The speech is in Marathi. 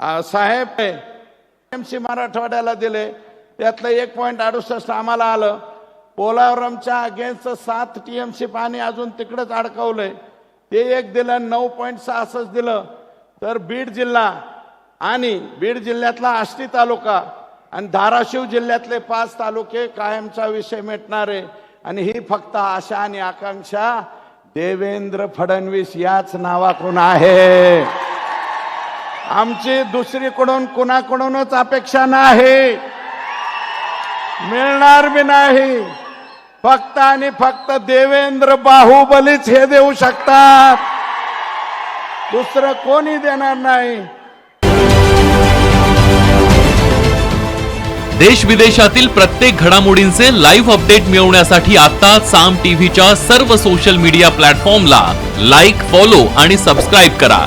साहेब एम सी मराठवाड्याला दिले. त्यातलं एक पॉईंट अडुसष्ट आम्हाला आलं. पोलावरमच्या अगेन्स्ट सात टी एम सी पाणी अजून तिकडेच अडकवलंय. ते एक दिलं नऊ पॉईंट सहासष्ट दिलं. तर बीड जिल्हा आणि बीड जिल्ह्यातला आष्टी तालुका आणि धाराशिव जिल्ह्यातले पाच तालुके कायमचा विषय मिटणारे. आणि ही फक्त आशा आणि आकांक्षा. देवेंद्र फडणवीस याच नावाकडून आहे. आमची दुसरीकडून कुणाकडूनच अपेक्षा नाही. मिळणार बी नाही. फक्त आणि फक्त देवेंद्र बाहुबलीच हे देऊ शकतात. दुसरं कोणी देणार नाही. देश विदेशातील प्रत्येक घडामोडींचे लाईव्ह अपडेट मिळवण्यासाठी आता साम टीव्हीच्या सर्व सोशल मीडिया प्लॅटफॉर्मला लाईक फॉलो आणि सबस्क्राईब करा.